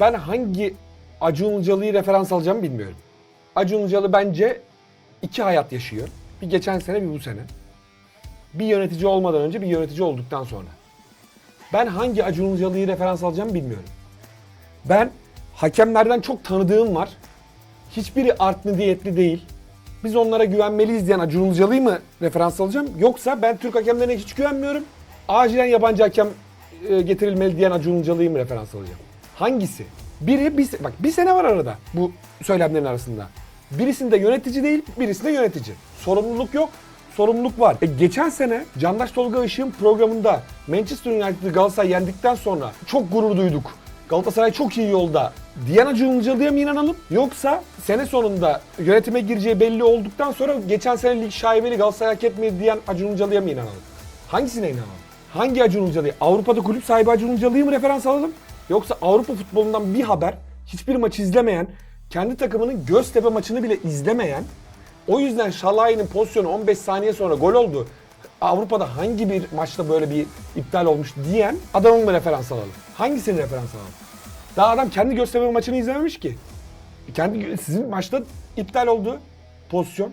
ben hangi Acun Ilıcalı'yı referans alacağımı bilmiyorum. Acun Ilıcalı bence iki hayat yaşıyor. Bir geçen sene bir bu sene. Bir yönetici olmadan önce bir yönetici olduktan sonra. Ben hangi Acun Ilıcalı'yı referans alacağımı bilmiyorum. Ben hakemlerden çok tanıdığım var. Hiçbiri artlı diyetli değil. Biz onlara güvenmeliyiz diyen Acun Ilıcalı'yı mı referans alacağım? Yoksa ben Türk hakemlerine hiç güvenmiyorum. Acilen yabancı hakem e, getirilmeli diyen Acun Ilıcalı'yı mı referans alacağım? Hangisi? Biri bir, bak bir sene var arada bu söylemlerin arasında. Birisinde yönetici değil, birisinde yönetici. Sorumluluk yok, sorumluluk var. E, geçen sene Candaş Tolga Işık'ın programında Manchester United'ı Galatasaray yendikten sonra çok gurur duyduk. Galatasaray çok iyi yolda diyen Acun Ilıcalı'ya mı inanalım? Yoksa sene sonunda yönetime gireceği belli olduktan sonra geçen sene lig şaibeli Galatasaray hak etmedi diyen Acun Ilıcalı'ya mı inanalım? Hangisine inanalım? Hangi Acun Ilıcalı'yı? Avrupa'da kulüp sahibi Acun Ilıcalı'yı mı referans alalım? Yoksa Avrupa futbolundan bir haber, hiçbir maçı izlemeyen, kendi takımının Göztepe maçını bile izlemeyen, o yüzden Şalay'ın pozisyonu 15 saniye sonra gol oldu. Avrupa'da hangi bir maçta böyle bir iptal olmuş diyen adamın mı referans alalım? Hangisini referans alalım? Daha adam kendi Göztepe maçını izlememiş ki. Kendi sizin maçta iptal oldu pozisyon.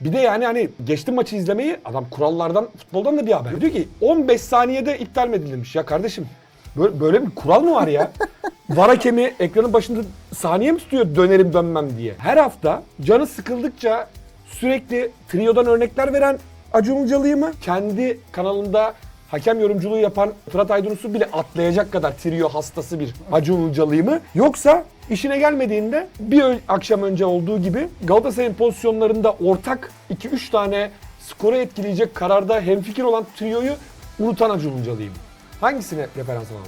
Bir de yani hani geçti maçı izlemeyi adam kurallardan futboldan da bir haber. Diyor ki 15 saniyede iptal mi edilmiş? Ya kardeşim böyle, böyle bir kural mı var ya? Var hakemi ekranın başında saniye mi tutuyor dönerim dönmem diye. Her hafta canı sıkıldıkça sürekli triodan örnekler veren Acun Ilıcalı'yı mı? Kendi kanalında hakem yorumculuğu yapan Fırat Aydınus'u bile atlayacak kadar trio hastası bir Acun Ilıcalı'yı mı? Yoksa işine gelmediğinde bir akşam önce olduğu gibi Galatasaray'ın pozisyonlarında ortak 2-3 tane skoru etkileyecek kararda hemfikir olan trioyu unutan Acun Ilıcalı'yı mı? Hangisine referans alalım?